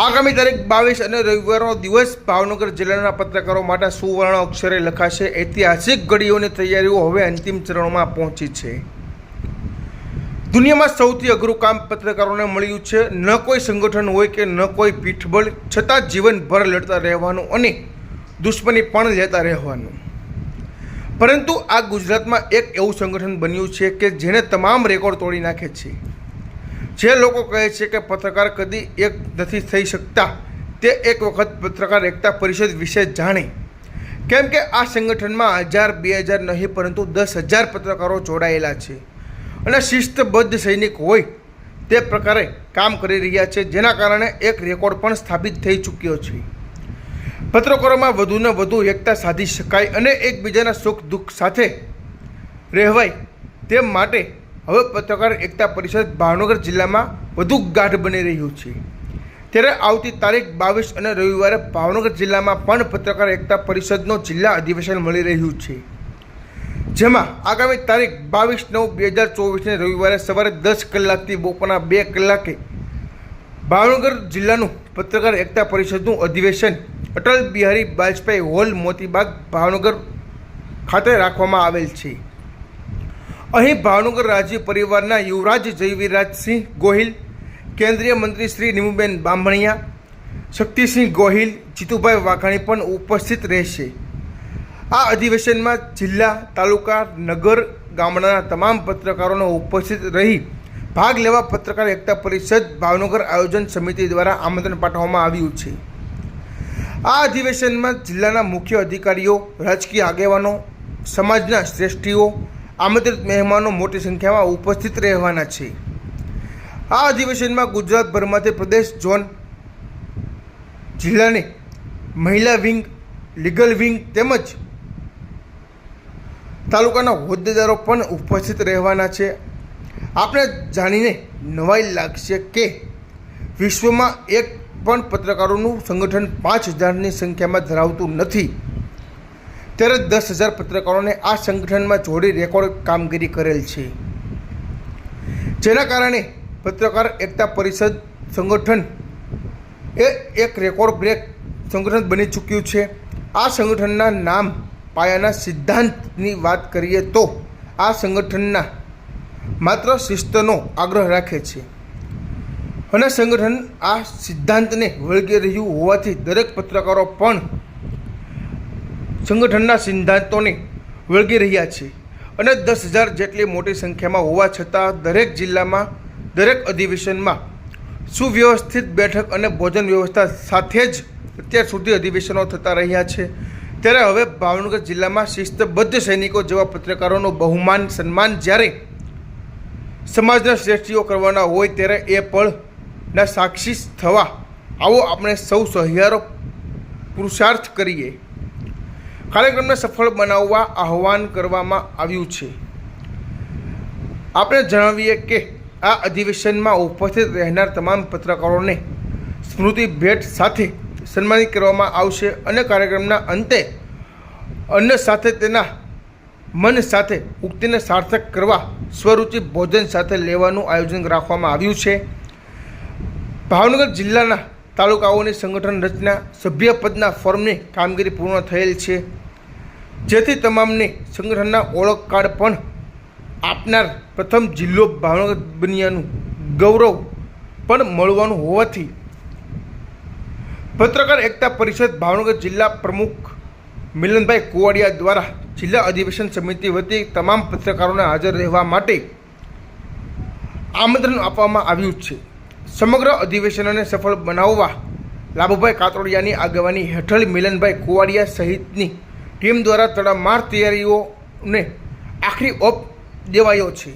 આગામી તારીખ બાવીસ અને રવિવારનો દિવસ ભાવનગર જિલ્લાના પત્રકારો માટે સુવર્ણ અક્ષરે લખાશે. ઐતિહાસિક ઘડીઓની તૈયારીઓ હવે અંતિમ ચરણમાં પહોંચી છે. દુનિયામાં સૌથી અઘરું કામ પત્રકારોને મળ્યું છે. ન કોઈ સંગઠન હોય કે ન કોઈ પીઠબળ, છતાં જીવનભર લડતા રહેવાનું અને દુશ્મની પણ લેતા રહેવાનું. પરંતુ આ ગુજરાતમાં એક એવું સંગઠન બન્યું છે કે જેણે તમામ રેકોર્ડ તોડી નાખે છે. જે લોકો કહે છે કે પત્રકાર કદી એક નથી થઈ શકતા, તે એક વખત પત્રકાર એકતા પરિષદ વિશે જાણે. કેમ કે આ સંગઠનમાં હજાર, બે હજાર નહીં, પરંતુ દસ હજાર પત્રકારો જોડાયેલા છે. અને શિસ્તબદ્ધ સૈનિક હોય તે પ્રકારે કામ કરી રહ્યા છે, જેના કારણે એક રેકોર્ડ પણ સ્થાપિત થઈ ચૂક્યો છે. પત્રકારોમાં વધુને વધુ એકતા સાધી શકાય અને એકબીજાના સુખ દુઃખ સાથે રહેવાય તે માટે હવે પત્રકાર એકતા પરિષદ ભાવનગર જિલ્લામાં વધુ ગાઢ બની રહ્યું છે. ત્યારે આવતી તારીખ બાવીસ અને રવિવારે ભાવનગર જિલ્લામાં પણ પત્રકાર એકતા પરિષદનો જિલ્લા અધિવેશન મળી રહ્યું છે. જેમાં આગામી તારીખ બાવીસ નવ બે હજાર ચોવીસને રવિવારે સવારે દસ કલાકથી બપોરના બે કલાકે ભાવનગર જિલ્લાનું પત્રકાર એકતા પરિષદનું અધિવેશન અટલ બિહારી વાજપેયી હોલ મોતીબાગ ભાવનગર ખાતે રાખવામાં આવેલ છે. અહીં ભાવનગર રાજ્ય પરિવારના યુવરાજ જયવીરાજસિંહ ગોહિલ, કેન્દ્રીય મંત્રી શ્રી નિમુબેન બામણિયા, શક્તિસિંહ ગોહિલ, જીતુભાઈ વાઘાણી પણ ઉપસ્થિત રહેશે. આ અધિવેશનમાં જિલ્લા, તાલુકા, નગર, ગામડાના તમામ પત્રકારોને ઉપસ્થિત રહી ભાગ લેવા પત્રકાર એકતા પરિષદ ભાવનગર આયોજન સમિતિ દ્વારા આમંત્રણ પાઠવવામાં આવ્યું છે. આ અધિવેશનમાં જિલ્લાના મુખ્ય અધિકારીઓ, રાજકીય આગેવાનો, સમાજના શ્રેષ્ઠીઓ આમંત્રિત મહેમાનો મોટી સંખ્યામાં ઉપસ્થિત રહેવાના છે. આ અધિવેશનમાં ગુજરાતભરમાંથી પ્રદેશ ઝોન જિલ્લાની મહિલા વિંગ, લીગલ વિંગ તેમજ તાલુકાના હોદ્દેદારો પણ ઉપસ્થિત રહેવાના છે. આપણે જાણીને નવાઈ લાગશે કે વિશ્વમાં એક પણ પત્રકારોનું સંગઠન પાંચ હજારની સંખ્યામાં ધરાવતું નથી. ત્યારે દસ હજાર પત્રકારોને આ સંગઠનમાં જોડી રેકોર્ડ કામગીરી કરેલ છે. જેના કારણે પત્રકાર એકતા પરિષદ સંગઠન એ એક રેકોર્ડ બ્રેક સંગઠન બની ચૂક્યું છે. આ સંગઠનના નામ પાયાના સિદ્ધાંતની વાત કરીએ તો આ સંગઠનના માત્ર શિસ્તનો આગ્રહ રાખે છે. અને સંગઠન આ સિદ્ધાંતને વળગી રહ્યું હોવાથી દરેક પત્રકારો પણ સંગઠનના સિદ્ધાંતોને વળગી રહ્યા છે અને દસ હજાર જેટલી મોટી સંખ્યામાં હોવા છતાં દરેક જિલ્લામાં, દરેક અધિવેશનમાં સુવ્યવસ્થિત બેઠક અને ભોજન વ્યવસ્થા સાથે જ અત્યાર સુધી અધિવેશનો થતા રહ્યા છે. ત્યારે હવે ભાવનગર જિલ્લામાં શિસ્તબદ્ધ સૈનિકો જેવા પત્રકારોનું બહુમાન સન્માન જ્યારે સમાજના શ્રેષ્ઠીઓ કરવાના હોય ત્યારે એ પળના સાક્ષી થવા આવો આપણે સૌ સહિયારો પુરુષાર્થ કરીએ. કાર્યક્રમને સફળ બનાવવા આહવાન કરવામાં આવ્યું છે. આપણે જણાવીએ કે આ અધિવેશનમાં ઉપસ્થિત રહેનાર તમામ પત્રકારોને સ્મૃતિ ભેટ સાથે સન્માનિત કરવામાં આવશે અને કાર્યક્રમના અંતે અન્ન સાથે તેના મન સાથે ઉક્તિને સાર્થક કરવા સ્વરૂચિ ભોજન સાથે લેવાનું આયોજન રાખવામાં આવ્યું છે. ભાવનગર જિલ્લાના તાલુકાઓની સંગઠન રચના સભ્યપદના ફોર્મની કામગીરી પૂર્ણ થયેલ છે. જેથી તમામને સંગઠનના ઓળખ કાર્ડ પણ આપનાર પ્રથમ જિલ્લો ભાવનગર બન્યાનું ગૌરવ પણ મળવાનું હોવાથી પત્રકાર એકતા પરિષદ ભાવનગર જિલ્લા પ્રમુખ મિલનભાઈ કુવાડિયા દ્વારા જિલ્લા અધિવેશન સમિતિ વતી તમામ પત્રકારોને હાજર રહેવા માટે આમંત્રણ આપવામાં આવ્યું છે. સમગ્ર અધિવેશનને સફળ બનાવવા લાભુભાઈ કાતોડિયાની આગેવાની હેઠળ મિલનભાઈ કુવાડિયા સહિતની ટીમ દ્વારા તડામાર તૈયારીઓને આખરી ઓપ દેવાયો છે.